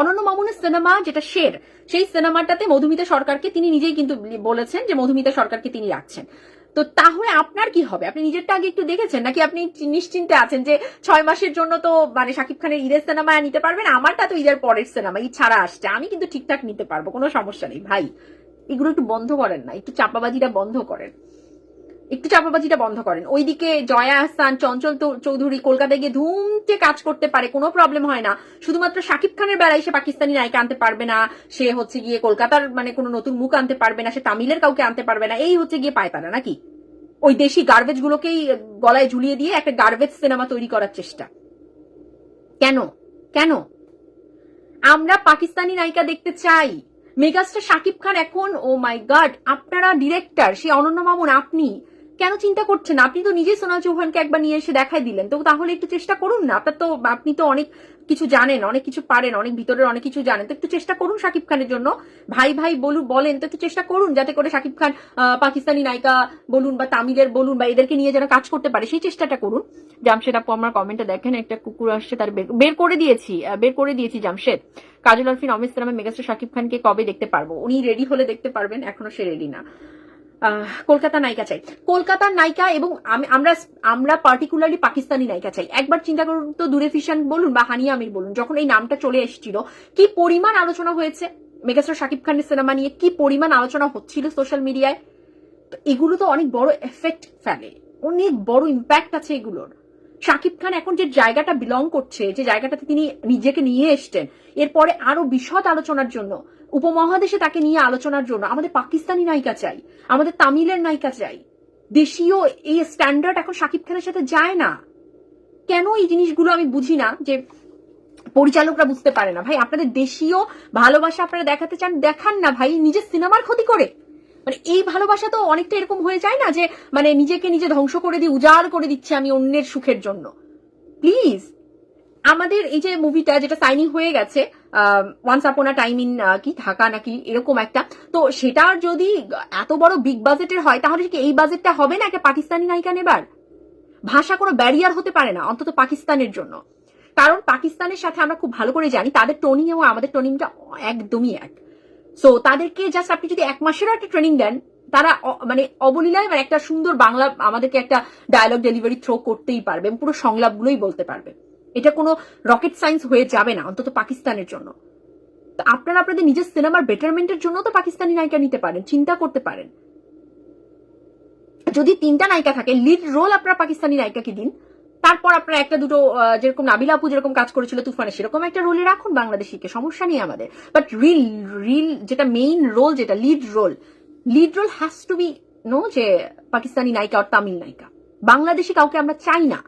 অনন্য মামুনের সিনেমা যেটা শের, সেই সিনেমাটাতে মধুমিতা সরকারকে তিনি নিজেই কিন্তু বলেছেন যে মধুমিতা সরকারকে তিনি রাখছেন। তো তাহলে আপনার কি হবে? আপনি নিজেরটা আগে একটু দেখেছেন? নাকি আপনি নিশ্চিন্তে আছেন যে ছয় মাসের জন্য তো মানে শাকিব খানের ঈদের সিনেমা নিতে পারবেন? আমারটা তো ঈদের পরের সিনেমা, ঈদ ছাড়া আসছে। আমি কিন্তু ঠিকঠাক নিতে পারব, কোনো সমস্যা নেই। ভাই, এগুলো একটু বন্ধ করেন না, একটু চাপাবাজিটা বন্ধ করেন। একটু চাপাবাজিটা বন্ধ করেন। ওইদিকে জয়া আহসান, চঞ্চল চৌধুরী কলকাতায় গিয়ে ধুমতে কাজ করতে পারে, কোনো প্রবলেম হয় না। শুধুমাত্র শাকিব খানের বেলায় সে পাকিস্তানি নায়িকা আনতে পারবে না, সে হচ্ছে গিয়ে কলকাতার মানে কোনো নতুন মুখ আনতে পারবে না, সে তামিলের কাউকে আনতে পারবে না, এই হচ্ছে গিয়ে পায় তারা নাকি? ওই দেশি গার্বেজ গুলোকেই গলায় ঝুলিয়ে দিয়ে একটা গার্বেজ সিনেমা তৈরি করার চেষ্টা। কেন? কেন? আমরা পাকিস্তানি নায়িকা দেখতে চাই। মেগাস্টার শাকিব খান এখন ও মাই গড আপনারা ডিরেক্টর সে অনন্য মামুন, আপনি কেন চিন্তা করছেন? আপনি তো নিজে সোনাল চৌহানকে একবার নিয়ে এসে দেখাই দিলেন। তো তাহলে একটু চেষ্টা করুন না। আপনার তো আপনি তো অনেক কিছু জানেন অনেক কিছু পারেন অনেক ভিতরের অনেক কিছু জানেন। তো একটু চেষ্টা করুন শাকিব খানের জন্য। ভাই ভাই বলুন বলেন তো একটু চেষ্টা করুন যাতে করে শাকিব খান পাকিস্তানি নায়িকা বলুন বা তামিলের বলুন বা এদেরকে নিয়ে যেন কাজ করতে পারে সেই চেষ্টাটা করুন। জামশেদ আপু আমার কমেন্টে দেখেন একটা কুকুর আসছে তার বের- করে দিয়েছি বের করে দিয়েছি জামশেদ। কাজল আরফিন অমিত সিনেমা মেগাস্টার শাকিব খানকে কবে দেখতে পারব? উনি রেডি হলে দেখতে পারবেন এখনও সে রেডি না। কলকাতা নায়িকা চাই। কলকাতার নায়িকা এবং আমরা আমরা পার্টিকুলারলি পাকিস্তানি নায়িকা চাই। একবার চিন্তা করুন তো দূরে ফিশান বলুন বা হানিয়া আমির বলুন, যখন এই নামটা চলে এসেছিল, কি পরিমাণ আলোচনা হয়েছে? মেগাস্টার শাকিব খানের সিনেমা নিয়ে কি পরিমাণ আলোচনা হচ্ছিল সোশ্যাল মিডিয়ায় তো এগুলো তো অনেক বড় এফেক্ট ফেলে। অনেক বড় ইম্প্যাক্ট আছে এগুলোর। শাকিব খান এখন যে জায়গাটা বিলং করছে, যে জায়গাটাতে তিনি নিজেকে নিয়ে এসছেন, এরপরে আরও বিশদ আলোচনার জন্য, উপমহাদেশে তাকে নিয়ে আলোচনার জন্য, আমাদের পাকিস্তানি নায়িকা চাই, আমাদের তামিলের নায়িকা চাই, দেশীয় এই স্ট্যান্ডার্ড এখন শাকিব খানের সাথে যায় না। কেন এই জিনিসগুলো আমি বুঝি না, যে পরিচালকরা বুঝতে পারে না? ভাই, আপনাদের দেশীয় ভালোবাসা আপনারা দেখাতে চান, দেখান না ভাই, নিজের সিনেমার ক্ষতি করে। মানে এই ভালোবাসা তো অনেকটা এরকম হয়ে যায় না যে মানে নিজেকে নিজে ধ্বংস করে দিই উজাড় করে দিচ্ছে আমি অন্যের সুখের জন্য। প্লিজ আমাদের এই যে মুভিটা যেটা সাইনিং হয়ে গেছে ওয়ান্স আপন টাইম ইন কি, ঢাকা নাকি, এরকম একটা, তো সেটা যদি এত বড় বিগ বাজেটের হয়, তাহলে কি এই বাজেটটা হবে না একটা পাকিস্তানি নায়িকা নেবার? ভাষা কোনো ব্যারিয়ার হতে পারে না, অন্তত পাকিস্তানের জন্য। কারণ পাকিস্তানের সাথে আমরা খুব ভালো করে জানি, তাদের টোনিং এবং আমাদের টোনিংটা একদমই এক। সো তাদেরকে জাস্ট আপনি যদি এক মাসেরও একটা ট্রেনিং দেন, তারা মানে অবলীলায় মানে একটা সুন্দর বাংলা, আমাদেরকে একটা ডায়লগ ডেলিভারি থ্রো করতেই পারবে পুরো সংলাপগুলোই বলতে পারবে। এটা কোনো রকেট সায়েন্স হয়ে যাবে না, অন্তত পাকিস্তানের জন্য। তো আপনারা আপনাদের নিজের সিনেমার বেটারমেন্টের জন্য তো পাকিস্তানি নায়িকা নিতে পারেন, চিন্তা করতে পারেন। যদি তিনটা নায়িকা থাকে লিড রোল আপনারা পাকিস্তানি নায়িকাকে দিন তারপর আপনারা একটা দুটো যেরকম নাবিলা আপু যেরকম কাজ করেছিল, তুফানে সেরকম একটা রোলে রাখুন বাংলাদেশিকে, সমস্যা নেই আমাদের। বাট রিল রিল যেটা মেইন রোল যেটা lead role lead role has to be no যে পাকিস্তানি নায়িকা আর তামিল নায়িকা। বাংলাদেশি কাউকে আমরা চাই না।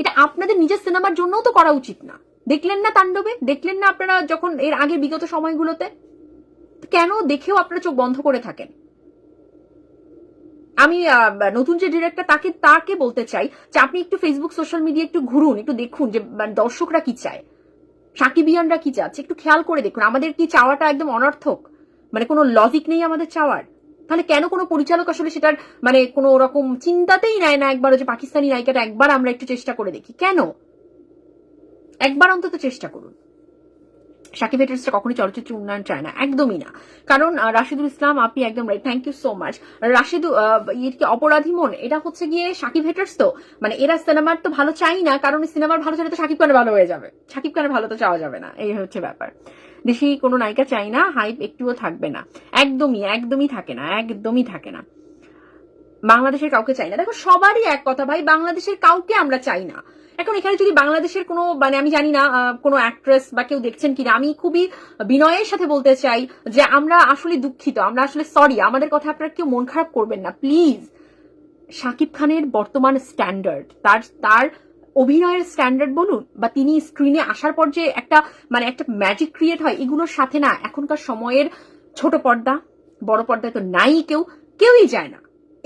এটা আপনাদের নিজের সিনেমার জন্যও তো করা উচিত না। দেখলেন না তাণ্ডবে? দেখলেন না আপনারা যখন এর আগে বিগত সময়গুলোতে? কেন দেখেও আপনারা চোখ বন্ধ করে থাকেন? আমি নতুন যে ডিরেক্টর তাকে তাকে বলতে চাই যে আপনি একটু ফেসবুক সোশ্যাল মিডিয়া একটু ঘুরুন একটু দেখুন যে মানে, দর্শকরা কি চায়। সাকিবিয়ানরা কি চাচ্ছে? একটু খেয়াল করে দেখুন। আমাদের কি চাওয়াটা একদম অনর্থক? মানে কোনো লজিক নেই আমাদের চাওয়ার? তাহলে কেন কোনো পরিচালক আসলে সেটার মানে কোনো রকম চিন্তাতেই নেয় না একবার? যে পাকিস্তানি নায়িকাটা একবার আমরা একটু চেষ্টা করে দেখি। কেন? একবার অন্তত চেষ্টা করুন। সাকিব হেটার্সটা কখনোই চলচ্চিত্র উন্নয়ন চায় না, একদমই না। কারণ রাশিদুল ইসলাম, আপনি একদম right thank you so much রাশিদু ইয়ে কি অপরাধী মন? এটা হচ্ছে গিয়ে সাকিব হেটার্স তো। মানে এরা সিনেমার তো ভালো চাই না, কারণ সিনেমার ভালো চাইলে তো সাকিব খানের ভালো হয়ে যাবে। সাকিব খানের ভালো তো চাওয়া যাবে না, এই হচ্ছে ব্যাপার। দেশি কোনো নায়িকা চাই না হাইপ একটুও থাকবে না। একদমই একদমই থাকে না, একদমই থাকে না। বাংলাদেশের কাউকে চাই না। দেখো, সবারই এক কথা ভাই, বাংলাদেশের কাউকে আমরা চাই না। এখন এখানে যদি বাংলাদেশের কোনো মানে আমি জানি না কোনো অ্যাক্ট্রেস বা কেউ দেখছেন কিনা, আমি খুবই বিনয়ের সাথে বলতে চাই যে আমরা আসলে দুঃখিত, আমরা আসলে সরি আমাদের কথা আপনারা কেউ মন খারাপ করবেন না। প্লিজ শাকিব খানের বর্তমান স্ট্যান্ডার্ড তার তার অভিনয়ের স্ট্যান্ডার্ড বলুন বা তিনি স্ক্রিনে আসার পর যে একটা মানে একটা ম্যাজিক ক্রিয়েট হয়, এগুলোর সাথে না, এখনকার সময়ের ছোট পর্দা, বড় পর্দায় তো নাই কেউ, কেউই যায় না।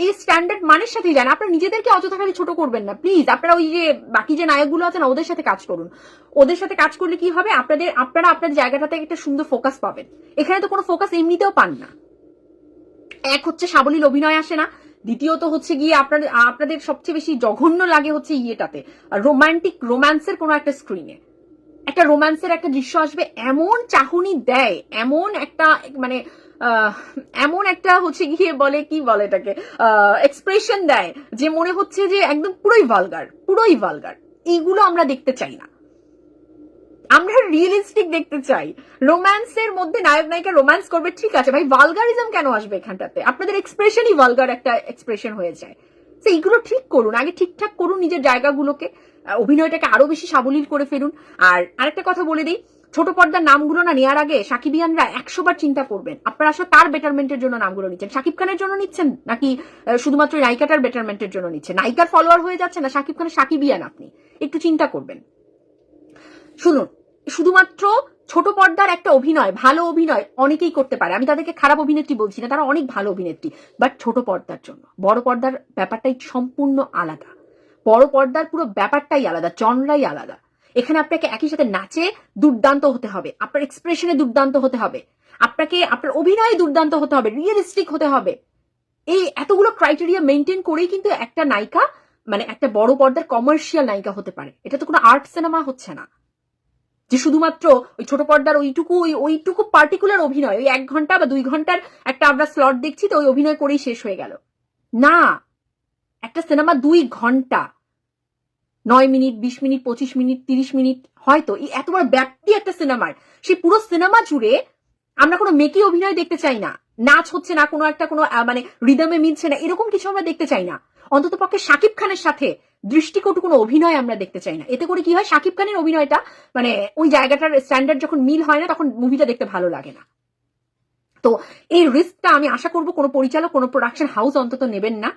এই স্ট্যান্ডার্ড মানের সাথেই যায় না আপনারা নিজেদেরকে অযথা খালি ছোট করবেন না প্লিজ আপনারা ওই যে বাকি যে নায়কগুলো আছে না ওদের সাথে কাজ করুন। ওদের সাথে কাজ করলে কি হবে? আপনাদের, আপনারা আপনাদের জায়গাটাতে একটা সুন্দর ফোকাস পাবেন। এখানে তো কোনো ফোকাস এমনিতেও পান না। এক হচ্ছে সাবলীল অভিনয় আসে না, দ্বিতীয়ত হচ্ছে গিয়ে আপনাদের আপনাদের সবচেয়ে বেশি জঘন্য লাগে হচ্ছে ইয়েটাতে রোমান্টিক রোম্যান্সের কোনো একটা স্ক্রিনে একটা রোম্যান্সের একটা দৃশ্য আসবে, এমন চাহনি দেয়, এমন একটা মানে এমন একটা হচ্ছে গিয়ে বলে, কি বলে এটাকে? এক্সপ্রেশন দেয় যে মনে হচ্ছে যে একদম পুরোই ভালগার পুরোই ভালগার এইগুলো আমরা দেখতে চাই না। আমরা রিয়েলিস্টিক দেখতে চাই। রোম্যান্সের মধ্যে নায়ক, নায়িকা রোম্যান্স করবে, ঠিক আছে, ভাই ভালগারিজম কেন আসবে এখানটাতে? আপনাদের এক্সপ্রেশনই ভালগার একটা এক্সপ্রেশন হয়ে যায়। তো এইগুলো ঠিক করুন, আগে ঠিকঠাক করুন নিজের জায়গাগুলোকে। অভিনয়টাকে আরও বেশি সাবলীল করে ফেলুন। আর আরেকটা কথা বলে দিই ছোট পর্দার নামগুলো না নেওয়ার আগে সাকিবিয়ানরা একশো বার চিন্তা করবেন। আপনারা আসলে তার বেটারমেন্টের জন্য নামগুলো নিচ্ছেন। সাকিব খানের জন্য নিচ্ছেন নাকি শুধুমাত্র নায়িকাটার বেটারমেন্টের জন্য নিচ্ছেন? নায়িকার ফলোয়ার হয়ে যাচ্ছে না সাকিব খানের সাকিবিয়ান আপনি? একটু চিন্তা করবেন। শুনুন, শুধুমাত্র ছোট পর্দার একটা অভিনয়, ভালো অভিনয় অনেকেই করতে পারে। আমি তাদেরকে খারাপ অভিনেত্রী বলছি না, তারা অনেক ভালো অভিনেত্রী। বাট ছোট পর্দার জন্য। বড় পর্দার ব্যাপারটাই সম্পূর্ণ আলাদা। বড় পর্দার পুরো ব্যাপারটাই আলাদা জনরাই আলাদা। এখানে আপনাকে একই সাথে নাচে দুর্দান্ত হতে হবে। আপনার এক্সপ্রেশনে দুর্দান্ত হতে হবে। আপনাকে, আপনার অভিনয়ে দুর্দান্ত হতে হবে। রিয়েলিস্টিক হতে হবে। এই এতগুলো ক্রাইটেরিয়া মেনটেন করেই কিন্তু একটা নায়িকা মানে একটা বড় পর্দার কমার্শিয়াল নায়িকা হতে পারে। এটা তো কোনো আর্ট সিনেমা হচ্ছে না। যে শুধুমাত্র ওই ছোট পর্দার ওইটুকু, ওই, ওইটুকু পার্টিকুলার অভিনয়, ওই এক ঘণ্টা বা দুই ঘণ্টার একটা আমরা স্লট দেখছি, তো ওই অভিনয় করেই শেষ হয়ে গেল। না! একটা সিনেমা দুই ঘণ্টা। নয় মিনিট, বিশ মিনিট, পঁচিশ মিনিট, তিরিশ মিনিট, হয়তো। এই এত বড় ব্যাপ্তি একটা সিনেমার। সেই পুরো সিনেমা জুড়ে আমরা কোনো মেকি অভিনয় দেখতে চাই না। নাচ হচ্ছে না, কোনো একটা কোনো মানে রিদমে মিলছে না, এরকম কিছু আমরা দেখতে চাই না। অন্তত পক্ষে শাকিব খানের সাথে দৃষ্টিকটু কোনো অভিনয় আমরা দেখতে চাই না। এতে করে কি হয়, শাকিব খানের অভিনয়টা মানে ওই জায়গাটার স্ট্যান্ডার্ড যখন মিল হয় না, তখন মুভিটা দেখতে ভালো লাগে না। তো এই রিস্কটা আমি আশা করব কোনো পরিচালক, কোনো প্রোডাকশন হাউস অন্তত নেবেন না।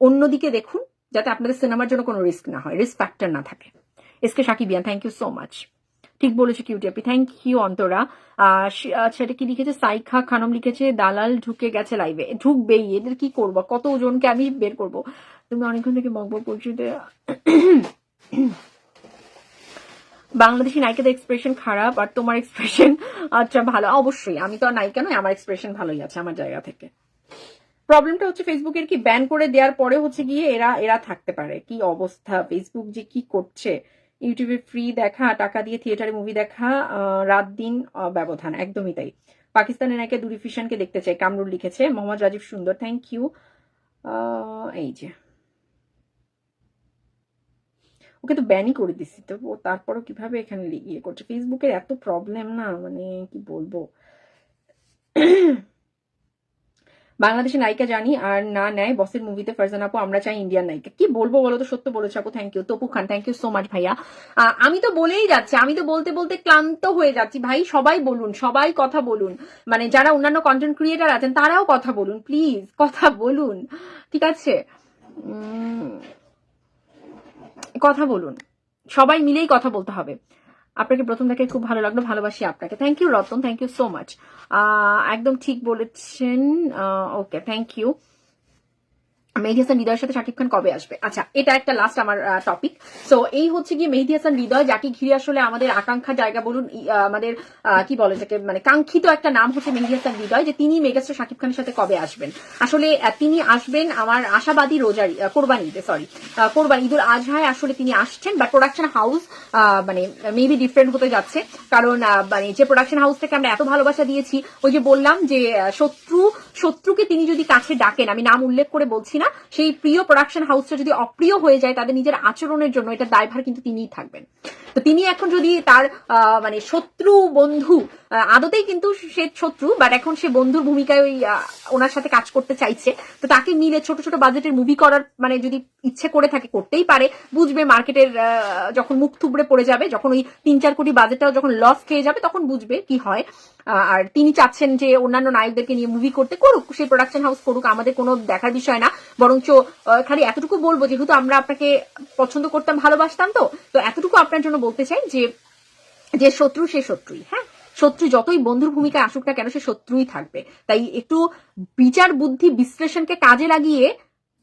অন্যদিকে দেখুন যাতে আপনাদের সিনেমার জন্য কোনো রিস্ক না হয় রিস্ক ফ্যাক্টর না থাকে। SK সাকিবিয়ান thank you so much ঠিক বলেছে কিউটি আপনি থ্যাংক ইউ অন্তরা। আচ্ছা এটা কি লিখেছে? সাইখা খানম লিখেছে, দালাল ঢুকে গেছে লাইভে ঢুকবেই, এদের কি করব? কত ওজনকে আমি বের করব? তুমি অনেকক্ষণ থেকে বকবক করছ বাংলাদেশি নায়িকাদের এক্সপ্রেশন খারাপ আর তোমার এক্সপ্রেশন আচ্ছা ভালো। অবশ্যই, আমি তো আর নায়িকা নয় আমার এক্সপ্রেশন ভালোই আছে, আমার জায়গা থেকে। প্রবলেমটা হচ্ছে ফেসবুকের কি ব্যান করে দেওয়ার পরে হচ্ছে গিয়ে এরা এরা থাকতে পারে। কি অবস্থা? ফেসবুক যে কি করছে? ইউটিউবে ফ্রি দেখা, টাকা দিয়ে থিয়েটারে মুভি দেখা রাত দিন ব্যবধান। একদমই তাই। পাকিস্তানের নায়িকা দুরি ফিশানকে দেখতে চাই। কামরুল লিখেছে, মোহাম্মদ রাজীব সুন্দর থ্যাংক ইউ এই যে। ওকে তো ব্যানই করে দিছি, তো ও তারপরও কীভাবে এখানে ইয়ে করছে? ফেসবুকের এত প্রবলেম না মানে কি বলব? বাংলাদেশের নায়িকা জানি আর না নেয় বসের মুভিতে ফারজান আপু, আমরা চাই ইন্ডিয়ান নায়িকা। কি বলব বলো তো? সত্য বলেছ আপু thank you Topu Khan thank you so much ভাইয়া। আমি তো বলেই যাচ্ছি, আমি তো বলতে বলতে ক্লান্ত হয়ে যাচ্ছি। ভাই, সবাই বলুন, সবাই কথা বলুন। মানে যারা অন্যান্য কন্টেন্ট ক্রিয়েটার আছেন, তারাও কথা বলুন প্লিজ কথা বলুন। ঠিক আছে? কথা বলুন। সবাই মিলেই কথা বলতে হবে। আপনাকে প্রথম দেখে খুব ভালো লাগল, ভালোবাসি আপনাকে। Thank you Ratan thank you so much একদম ঠিক বলেছেন okay thank you Mehedi Hasan হৃদয়ের সাথে শাকিব খান কবে আসবে? আচ্ছা এটা একটা লাস্ট আমার টপিক সো এই হচ্ছে গিয়ে মেহেদি হাসান হৃদয় যাকে ঘিরে আসলে আমাদের আকাঙ্ক্ষা জায়গা বলুন আমাদের কি বলে যাকে মানে কাঙ্ক্ষিত একটা নাম হচ্ছে মেহেদি হাসান হৃদয় যে তিনি মেগাস্টার শাকিব খানের সাথে কবে আসবেন? আসলে তিনি আসবেন আমার আশাবাদী রোজারি আহ, কোরবানিতে সরি কোরবানি ঈদুল আজহায় আসলে তিনি আসছেন বাট প্রোডাকশন হাউস মানে মেবি ডিফারেন্ট হতে যাচ্ছে কারণ মানে যে প্রোডাকশন হাউসটাকে আমরা এত ভালোবাসা দিয়েছি ওই যে বললাম যে শত্রু শত্রুকে তিনি যদি কাছে ডাকেন আমি নাম উল্লেখ করে বলছি না সেই প্রিয় প্রোডাকশন হাউসটা যদি অপ্রিয় হয়ে যায়, তাদের নিজের আচরণের জন্য এটা দায়ভার কিন্তু তিনিই থাকবেন। তো তিনি এখন যদি তার মানে শত্রু বন্ধু আদতেই কিন্তু সে শত্রু বাট এখন সে বন্ধুর ভূমিকায় ওই ওনার সাথে কাজ করতে চাইছে, তো তাকে মিলে ছোট ছোট বাজেটের মুভি করার মানে যদি ইচ্ছে করে থাকে, করতেই পারে। বুঝবে মার্কেটের যখন মুখ থুবড়ে পড়ে যাবে, যখন ওই তিন চার কোটি বাজেটটাও যখন লস খেয়ে যাবে, তখন বুঝবে কি হয়। আর তিনি চাচ্ছেন যে অন্যান্য নায়কদেরকে নিয়ে মুভি করতে করুক, সেই প্রোডাকশন হাউস করুক, আমাদের কোনো দেখার বিষয় না। বরঞ্চ খালি এতটুকু বলব, যেহেতু আমরা আপনাকে পছন্দ করতাম, ভালোবাসতাম তো তো এতটুকু আপনার জন্য বলতে চাই যে যে শত্রু সে শত্রুই হ্যাঁ? শত্রু যতই বন্ধুর ভূমিকায় আসুক না কেন সে শত্রুই থাকবে। তাই একটু বিচার বুদ্ধি বিশ্লেষণকে কাজে লাগিয়ে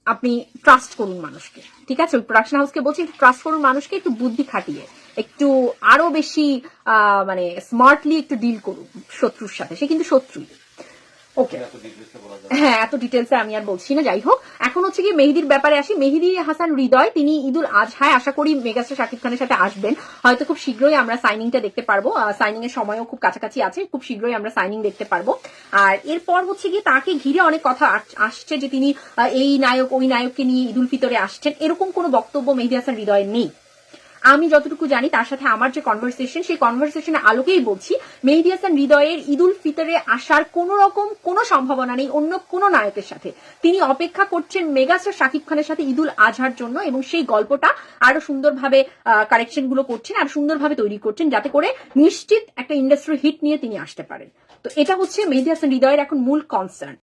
আপনি ট্রাস্ট করুন মানুষকে, ঠিক আছে? প্রোডাকশন হাউসকে বলছি ট্রাস্ট করুন মানুষকে, একটু বুদ্ধি খাটিয়ে, একটু আরও বেশি মানে স্মার্টলি একটু ডিল করুন শত্রুর সাথে। সে কিন্তু শত্রুই। ওকে হ্যাঁ এত ডিটেলসে আমি আর বলছি না যাই হোক। এখন হচ্ছে কি মেহেদির ব্যাপারে আসি। মেহেদি হাসান হৃদয় তিনি ঈদুল আজহায় আশা করি মেগাস্টার শাকিব খানের সাথে আসবেন। হয়তো খুব শীঘ্রই আমরা সাইনিংটা দেখতে পারব। সাইনিং এর সময়ও খুব কাছাকাছি আছে খুব শীঘ্রই আমরা সাইনিং দেখতে পারব। আর এরপর হচ্ছে কি তাকে ঘিরে অনেক কথা আস- আসছে যে তিনি এই নায়ক ওই নায়ককে নিয়ে ঈদুল ফিতরে আসছেন। এরকম কোনো বক্তব্য মেহেদি হাসান হৃদয়ের নেই। আমি যতটুকু জানি, তার সাথে আমার যে কনভারসেশন সেই কনভারসেশনের আলোকেই বলছি মেহেদি হাসান হৃদয়ের ঈদুল ফিতরে আসার কোন রকম কোনো সম্ভাবনা নেই অন্য কোনো নায়কের সাথে। তিনি অপেক্ষা করছেন মেগাস্টার শাকিব খানের সাথে ঈদুল আজহার জন্য এবং সেই গল্পটা আরও সুন্দরভাবে কারেকশনগুলো করছেন, আর সুন্দরভাবে তৈরি করছেন যাতে করে নিশ্চিত একটা ইন্ডাস্ট্রি হিট নিয়ে তিনি আসতে পারেন। তো এটা হচ্ছে মেহেদি হাসান হৃদয়ের এখন মূল কনসার্ন